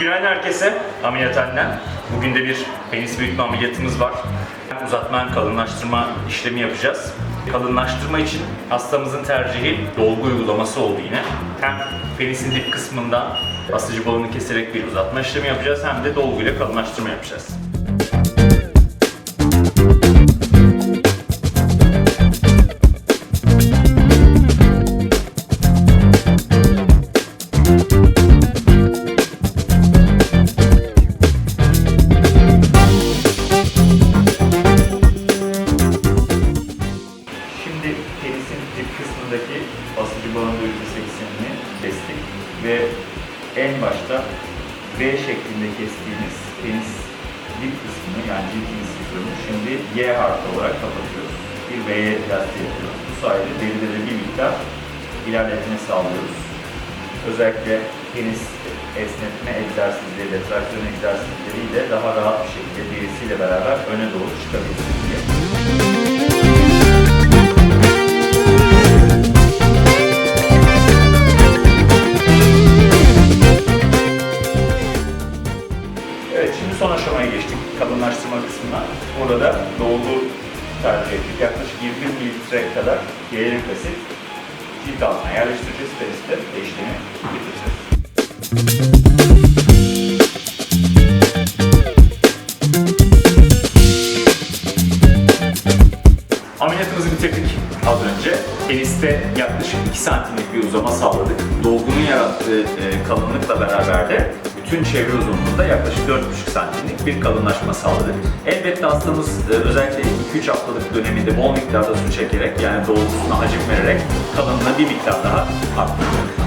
Günaydın herkese. Ameliyathaneden. Bugün de bir penis büyütme ameliyatımız var. Uzatma kalınlaştırma işlemi yapacağız. Kalınlaştırma için hastamızın tercihi dolgu uygulaması oldu yine. Hem penisin dip kısmından basıcı balonu keserek bir uzatma işlemi yapacağız hem de dolguyla kalınlaştırma yapacağız. Penisin dip kısmındaki basıcı duygusu eksenini kestik ve en başta V şeklinde kestiğimiz penis dip kısmını yani penis kısmını şimdi Y harfi olarak kapatıyoruz. Bir V'ye plastik yapıyoruz. Bu sayede deride de bir miktar ilerletme sağlıyoruz. Özellikle penis esnetme egzersizleri, retraksiyon egzersizleriyle daha rahat bir şekilde derisiyle beraber öne doğru çıkabilsin Evet, şimdi son aşamaya geçtik. Kalınlaştırma kısmına. Burada dolgu tercih ettik. Yaklaşık 21 mililitre kadar yayılım asit cilt altına yerleştireceğiz. Ve işlemi bitireceğiz. Ameliyatımızı bitirdik az önce. Peniste yaklaşık 2 santimlik bir uzama sağladık. Dolgunun yarattığı e, kalınlıkla beraber de bütün çevre uzunluğunda yaklaşık 4,5 santimlik bir kalınlaşma sağladık. Elbette hastamız e, özellikle 2-3 haftalık döneminde bol miktarda su çekerek yani dolgusuna hacim vererek kalınlığı bir miktar daha arttıracak.